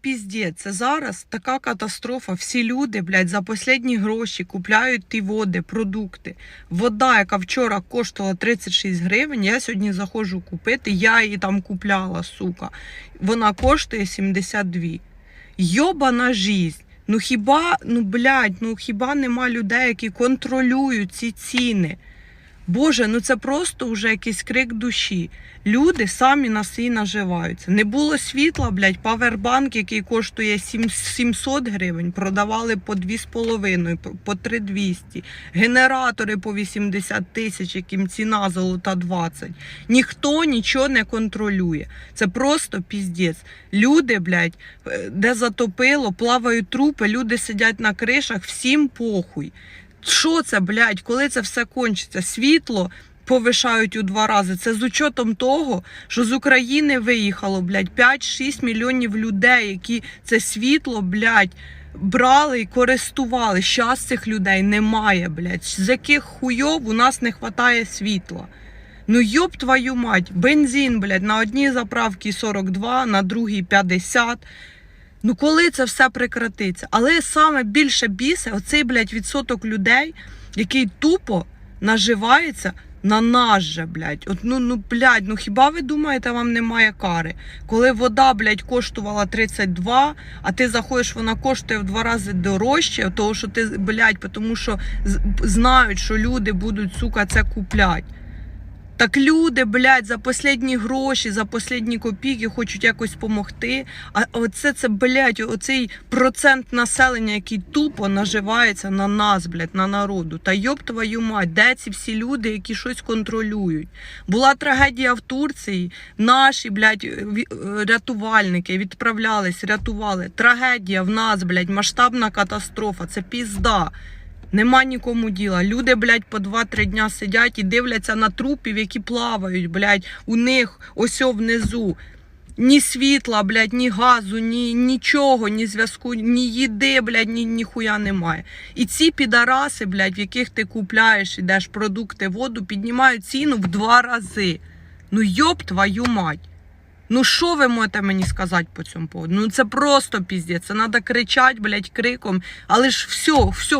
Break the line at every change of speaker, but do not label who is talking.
Піздець, це зараз така катастрофа. Всі люди, блядь, за останні гроші купляють ті води, продукти. Вода, яка вчора коштувала 36 гривень, я сьогодні заходжу купити, я її там купляла, сука. Вона коштує 72. Йобана жизнь. Ну хіба, ну блядь, ну хіба нема людей, які контролюють ці ціни? Боже, ну це просто вже якийсь крик душі. Люди самі на свій наживаються. Не було світла, блядь, павербанк, який коштує сім- 700 гривень, продавали по 2,5, по- по 3200. Генератори по 80 тисяч, яким ціна золота 20. Ніхто нічого не контролює. Це просто піздець. Люди, блядь, е, де затопило, плавають трупи, люди сидять на кришах, всім похуй. Що це, блядь, коли це все кончиться? Світло повишають у два рази. Це з учетом того, що з України виїхало, блядь, 5-6 мільйонів людей, які це світло, блядь, брали і користували. Щас цих людей немає, блядь. З яких хуйов у нас не вистачає світла? Ну йоб твою мать, бензин, блядь, на одній заправці 42, на другій 50. Ну коли це все прекратиться? Але саме більше бісе оцей, блядь, відсоток людей, який тупо наживається на нас же, блядь. От, ну, ну, блядь, ну хіба ви думаєте, вам немає кари? Коли вода, блядь, коштувала 32, а ти заходиш, вона коштує в два рази дорожче, того, що ти, блядь, тому що знають, що люди будуть, сука, це купляти. Так люди, блядь, за последні гроші, за последні копійки хочуть якось допомогти. А оце це, блядь, оцей процент населення, який тупо наживається на нас, блядь, на народу. Та йоб твою мать, де ці всі люди, які щось контролюють? Була трагедія в Турції. Наші, блядь, е, рятувальники відправлялись, рятували. Трагедія в нас, блядь, масштабна катастрофа. Це пізда. Нема нікому діла. Люди, блядь, по 2-3 дня сидять і дивляться на трупів, які плавають, блядь, у них ось внизу. Ні світла, блядь, ні газу, ні нічого, ні зв'язку, ні їди, блядь, ні, ніхуя немає. І ці підараси, блядь, в яких ти купляєш, ідеш продукти, воду, піднімають ціну в два рази. Ну йоб твою мать. Ну що ви можете мені сказати по цьому поводу? Ну це просто піздець. Це треба кричати, блядь, криком. Але ж все, все,